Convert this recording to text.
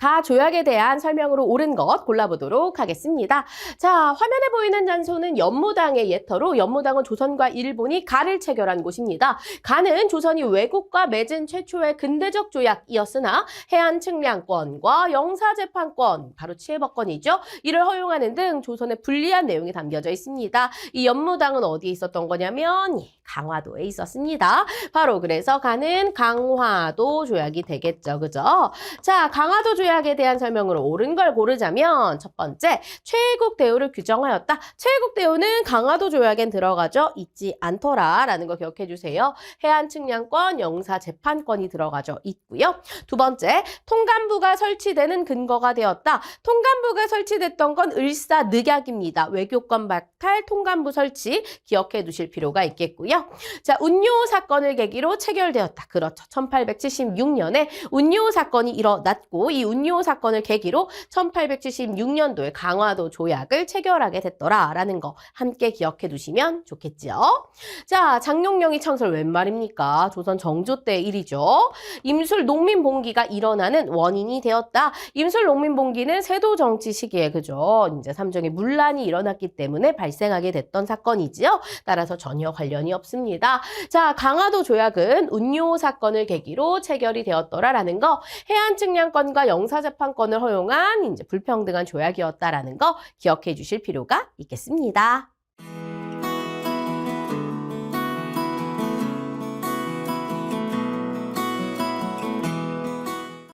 가 조약에 대한 설명으로 옳은 것 골라보도록 하겠습니다. 자, 화면에 보이는 장소는 연무당의 예터로 연무당은 조선과 일본이 가를 체결한 곳입니다. 가는 조선이 외국과 맺은 최초의 근대적 조약이었으나 해안 측량권과 영사재판권, 바로 치해법권이죠. 이를 허용하는 등 조선의 불리한 내용이 담겨져 있습니다. 이 연무당은 어디에 있었던 거냐면 예, 강화도에 있었습니다. 바로 그래서 가는 강화도 조약이 되겠죠. 그죠? 자, 강화도 조약 에 대한 설명으로 옳은 걸 고르자면 첫 번째, 최애국 대우를 규정하였다. 최애국 대우는 강화도 조약엔 들어가죠. 있지 않더라라는 거 기억해 주세요. 해안 측량권, 영사 재판권이 들어가죠. 있고요. 두 번째, 통감부가 설치되는 근거가 되었다. 통감부가 설치됐던 건 을사 늑약입니다. 외교권 박탈 통감부 설치 기억해 두실 필요가 있겠고요. 자, 운요 사건을 계기로 체결되었다. 그렇죠. 1876년에 운요 사건이 일어났고 이 운요 사건을 계기로 1876년도에 강화도 조약을 체결하게 됐더라라는 거 함께 기억해 두시면 좋겠죠. 자, 장룡영이 창설 웬 말입니까? 조선 정조 때 일이죠. 임술 농민 봉기가 일어나는 원인이 되었다. 임술 농민 봉기는 세도 정치 시기에 그죠? 이제 삼정의 문란이 일어났기 때문에 발생하게 됐던 사건이지요. 따라서 전혀 관련이 없습니다. 자, 강화도 조약은 운요 사건을 계기로 체결이 되었더라라는 거, 해안 측량권과 영 사재판권을 허용한 이제 불평등한 조약이었다라는 거 기억해 주실 필요가 있겠습니다.